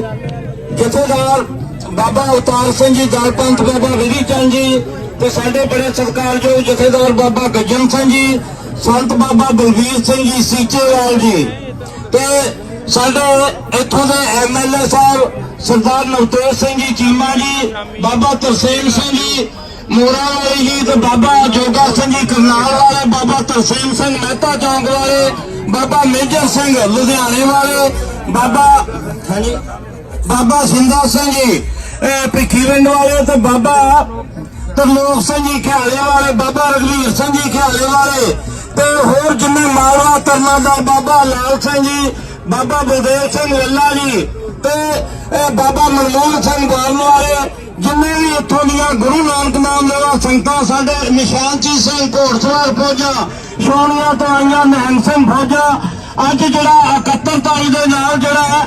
ਜਥੇਦਾਰ ਬਾਬਾ ਅਵਤਾਰ ਸਿੰਘ ਜੀ ਦਲਪੰਥ ਬਾਬਾ ਵਿਧੀ ਚੰਦ ਜੀ ਤੇ ਸਾਡੇ ਬੜੇ ਸਤਿਕਾਰਯੋਗ ਜਥੇਦਾਰ ਬਾਬਾ ਗੱਜਣ ਸਿੰਘ ਜੀ, ਸੰਤ ਬਾਬਾ ਬਲਵੀਰ ਸਿੰਘ ਜੀ ਸੀਚੇਵਾਲ ਜੀ ਤੇ ਸਾਡੇ ਇੱਥੋਂ ਦੇ ਐਮਐਲਏ ਸਾਹਿਬ ਸਰਦਾਰ ਨਵਤੇਜ ਸਿੰਘ ਜੀ, ਚੀਮਾ ਜੀ, ਬਾਬਾ ਤਰਸੇਮ ਸਿੰਘ ਜੀ ਮੋਰਾ ਵਾਲੇ ਜੀ ਤੇ ਬਾਬਾ ਜੋਗਾ ਸਿੰਘ ਜੀ, ਕਰਨਾਲ ਵਾਲੇ, ਬਾਬਾ ਤਰਸੇਮ ਸਿੰਘ ਮਹਿਤਾ ਚੌਂਕ ਵਾਲੇ, ਬਾਬਾ ਮੇਜਰ ਸਿੰਘ ਲੁਧਿਆਣੇ ਵਾਲੇ ਬਾਬਾ, ਹਾਂਜੀ? ਬਾਬਾ ਸਿੰਦਾ ਸਿੰਘ ਜੀ ਅਹ ਭਿੱਖੀਵਿੰਡ ਵਾਲੇ ਤੇ ਬਾਬਾ ਤਰਲੋਕ ਸਿੰਘ ਜੀ ਖਿਆਲੇ ਵਾਲੇ, ਬਾਬਾ ਰਗਵੀਰ ਸਿੰਘ ਜੀ ਖਿਆਲੇ ਵਾਲੇ ਤੇ ਹੋਰ ਜਿੰਨੇ ਮਾਲਵਾ ਤਰਨਾ ਦਾ ਬਾਬਾ ਲਾਲ ਸਿੰਘ ਜੀ, ਬਾਬਾ ਬਲਦੇਵ ਸਿੰਘ ਲੱਲਾ ਜੀ ਤੇ ਬਾਬਾ ਮਨਮੋਹਨ ਸਿੰਘ ਬਾਰਨ ਵਾਲੇ, ਜਿੰਨੇ ਵੀ ਇੱਥੋਂ ਦੀਆਂ ਗੁਰੂ ਨਾਨਕ ਨਾਮ ਲੈਵਾ ਸੰਗਤਾਂ ਸਾਡੇ ਨਿਸ਼ਾਨਚੀ ਸਿੰਘ ਘੋੜਸਵਾਰ ਫੌਜਾਂ, ਸੋਨੀਆ ਤੋਂ ਆਈਆਂ ਨਿਹੰਗ ਸਿੰਘ ਫੌਜਾਂ ਅੱਜ ਜਿਹੜਾ 71 ਤਾਰੀਖ ਦੇ ਨਾਲ ਜਿਹੜਾ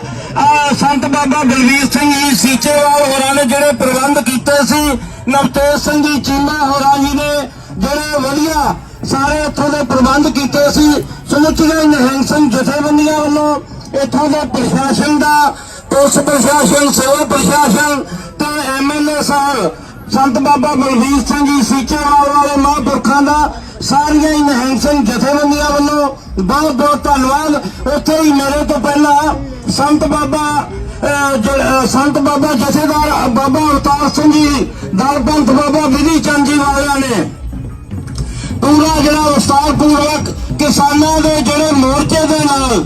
ਸੰਤ ਬਾਬਾ ਬਲਵੀਰ ਸਿੰਘ ਜੀ, ਸੀਚੇਵਾਲ ਹੋਰਾਂ ਨੇ ਜਿਹੜੇ ਪ੍ਰਬੰਧ ਕੀਤੇ ਸੀ, ਨਵਤੇਜ ਸਿੰਘ ਜੀ, ਚੀਮਾ ਹੋਰਾਂ ਜੀ ਨੇ ਜਿਹੜੇ ਵਧੀਆ ਸਾਰੇ ਇੱਥੋਂ ਦੇ ਪ੍ਰਬੰਧ ਕੀਤੇ ਸੀ ਸਮੁੱਚੇ ਨਿਹੰਗ ਸਿੰਘ ਜਥੇਬੰਦੀਆਂ ਵੱਲੋਂ ਇੱਥੋਂ ਦੇ ਪ੍ਰਸ਼ਾਸਨ ਦਾ, ਪੁਲਿਸ ਪ੍ਰਸ਼ਾਸਨ ਸੇਵਾ ਪ੍ਰਸ਼ਾਸਨ ਤੇ ਐਮਐਲਏ ਸਾਹਿਬ, ਸੰਤ ਬਾਬਾ ਬਲਵੀਰ ਸਿੰਘ ਜੀ, ਸੀਚੇਵਾਲ ਵਾਲੇ ਮਹਾਂਪੁਰਖਾਂ ਸਾਰੀਆਂ ਹੀ ਨਿਹੰਗ ਸਿੰਘ ਜਥੇਬੰਦੀਆਂ ਵੱਲੋਂ ਬਹੁਤ ਬਹੁਤ ਧੰਨਵਾਦ। ਉੱਥੇ ਹੀ ਮੇਰੇ ਤੋਂ ਪਹਿਲਾਂ ਸੰਤ ਬਾਬਾ ਸੰਤ ਬਾਬਾ ਜਥੇਦਾਰ ਬਾਬਾ ਅਵਤਾਰ ਸਿੰਘ ਜੀ ਦਲਪੰਥ ਬਾਬਾ ਵਿਧੀ ਚੰਦ ਜੀ ਵਾਲਿਆਂ ਨੇ ਪੂਰਾ ਜਿਹੜਾ ਵਿਸਤਾਰ ਪੂਰਵਕ ਕਿਸਾਨਾਂ ਦੇ ਜਿਹੜੇ ਮੋਰਚੇ ਦੇ ਨਾਲ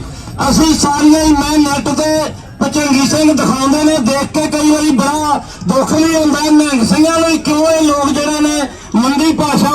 ਅਸੀਂ ਸਾਰੀਆਂ ਹੀ ਮੈਂ ਨੈਟ ਤੇ ਪਚੰਗੀ ਸਿੰਘ ਦਿਖਾਉਂਦੇ ਨੇ, ਦੇਖ ਕੇ ਕਈ ਵਾਰੀ ਬੜਾ ਦੁੱਖ ਵੀ ਹੁੰਦਾ। ਨਿਹੰਗ ਸਿੰਘਾਂ ਲਈ ਕਿਉਂ ਇਹ ਲੋਕ ਜਿਹੜੇ ਨੇ ਮੰਦੀ ਭਾਸ਼ਾ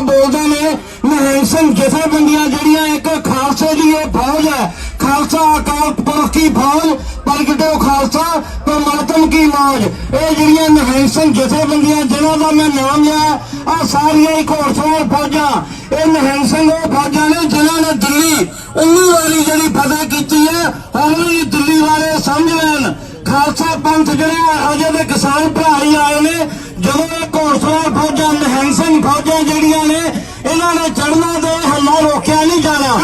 ਸਿੰਘ ਜਥੇਬੰਦੀਆਂ ਜਿਹੜੀਆਂ ਇੱਕ ਖਾਲਸੇ ਦੀ ਇਹ ਫੌਜ ਹੈ। ਖਾਲਸਾ ਅਕਾਲ ਪੁਰਖ ਕੀ ਫੌਜ ਪ੍ਰਗਟੋ ਖਾਲਸਾ ਪਰਮਾਤਮ ਕੀ ਮੌਜ? ਇਹ ਜਿਹੜੀਆਂ ਨਿਹੰਗ ਸਿੰਘ ਜਥੇਬੰਦੀਆਂ, ਜਿਨ੍ਹਾਂ ਦਾ ਮੈਂ ਨਾਮ ਲਿਆ ਆ ਸਾਰੀਆਂ ਹੀ ਘੋੜਸਵਾਰ ਫੌਜਾਂ। ਇਹ ਨਿਹੰਗ ਸਿੰਘ ਉਹ ਫੌਜਾਂ ਨੇ ਜਿਨ੍ਹਾਂ ਨੇ ਦਿੱਲੀ 19 ਵਾਰੀ ਜਿਹੜੀ ਫਤਿਹ ਕੀਤੀ ਹੈ, ਹੁਣ ਵੀ ਦਿੱਲੀ ਵਾਲੇ ਸਮਝ ਲੈਣ। ਖਾਲਸਾ ਪੰਥ ਜਿਹੜੇ ਅਜੇ ਦੇ ਕਿਸਾਨ ਭਰਾ ਹੀ ਆਏ ਨੇ, ਜਦੋਂ ਇਹ ਘੋੜਸਵਾਰ ਫੌਜਾਂ ਨਿਹੰਗ ਸਿੰਘ ਫੌਜਾਂ ਜਿਹੜੀਆਂ ਨੇ ਇਹਨਾਂ ਨੇ ਚੜਨਾ ਦੇ ਹੱਲਾ ਰੋਕਿਆ ਨਹੀਂ ਜਾਣਾ।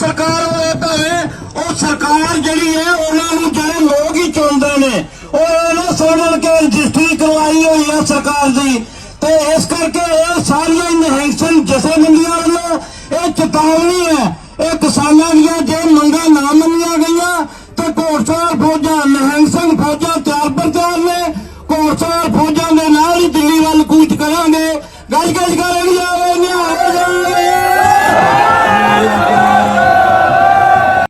ਸਰਕਾਰ ਹੋਵੇ ਭਾਵੇਂ ਉਹ ਸਰਕਾਰ ਜਿਹੜੀ ਹੈ ਉਹਨਾਂ ਨੂੰ ਜਿਹੜੇ ਲੋਕ ਹੀ ਚੁਣਦੇ ਨੇ ਉਹ ਇਹਨਾਂ ਸੋਨਲ ਕੇ ਰਜਿਸਟਰੀ ਕਰਵਾਈ ਹੋਈ ਹੈ ਸਰਕਾਰ ਦੀ ਤੇ ਇਸ ਕਰਕੇ ਇਹ ਸਾਰੀਆਂ ਸਿੰਘ ਜਥੇਬੰਦੀਆਂ ਵੱਲੋਂ ਇਹ ਚੇਤਾਵਨੀ ਹੈ ਇਹ ਕਿਸਾਨਾਂ ਦੀਆਂ ਜੇ ਮੰਗਾਂ ਨਾ ਮੰਨੀਆਂ ਗਈਆਂ ਤੇ ਘੋੜਸਵਾਰ ਫੌਜਾਂ ਨਿਹੰਗ